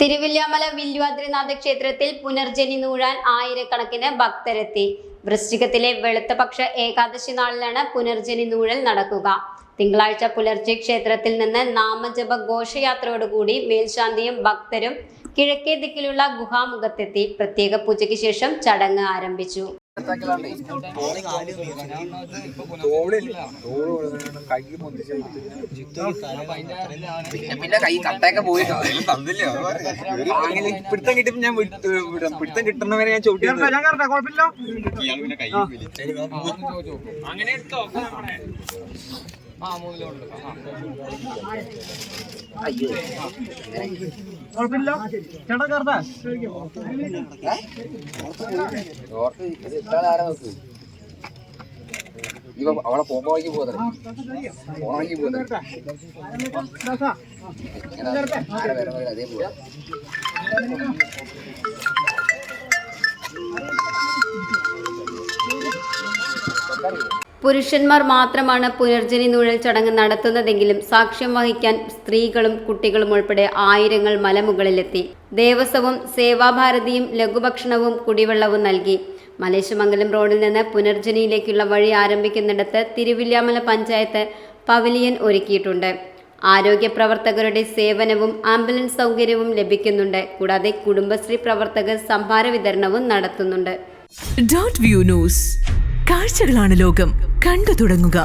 തിരുവില്യാമല വില്വാദ്രിനാഥ ക്ഷേത്രത്തിൽ പുനർജനി നൂഴാൻ ആയിരക്കണക്കിന് ഭക്തരെത്തി. വൃശ്ചികത്തിലെ വെളുത്തപക്ഷ ഏകാദശി നാളിലാണ് പുനർജനി നൂഴൽ നടക്കുക. തിങ്കളാഴ്ച പുലർച്ചെ ക്ഷേത്രത്തിൽ നിന്ന് നാമജപ ഘോഷയാത്രയോടുകൂടി മേൽശാന്തിയും ഭക്തരും കിഴക്കേ ദിക്കിലുള്ള ഗുഹാമുഖത്തെത്തി. പ്രത്യേക പൂജയ്ക്ക് ശേഷം ചടങ്ങ് ആരംഭിച്ചു. പിന്നെ കൈ കട്ടയൊക്കെ പോയിട്ടോ. അങ്ങനെ പിടുത്തം കിട്ടിയപ്പോ ഞാൻ. പിടുത്തം കിട്ടുന്നവരെ ഞാൻ ചോട്ടി ഇത് നോക്ക് ഇവ അവളെ പോകുമ്പോ വഴിക്ക് പോകുന്നത് പോണ വഴിക്ക് പോകുന്നത് ഇങ്ങനെ ആരെ വരെ വരെ അതേ പോവാ പുരുഷന്മാർ മാത്രമാണ് പുനർജനി നൂഴൽ ചടങ്ങ് നടത്തുന്നതെങ്കിലും സാക്ഷ്യം വഹിക്കാൻ സ്ത്രീകളും കുട്ടികളും ഉൾപ്പെടെ ആയിരങ്ങൾ മലമുകളിലെത്തി. ദേവസ്വവും സേവാഭാരതിയും ലഘുഭക്ഷണവും കുടിവെള്ളവും നൽകി. മലേശമംഗലം റോഡിൽ നിന്ന് പുനർജനിയിലേക്കുള്ള വഴി ആരംഭിക്കുന്നിടത്ത് തിരുവില്യാമല പഞ്ചായത്ത് പവലിയൻ ഒരുക്കിയിട്ടുണ്ട്. ആരോഗ്യ പ്രവർത്തകരുടെ സേവനവും ആംബുലൻസ് സൗകര്യവും ലഭിക്കുന്നുണ്ട്. കൂടാതെ കുടുംബശ്രീ പ്രവർത്തകർ സംഭാര വിതരണവും നടത്തുന്നുണ്ട്. കാഴ്ചകളാണ് ലോകം. കണ്ടു തുടങ്ങുക.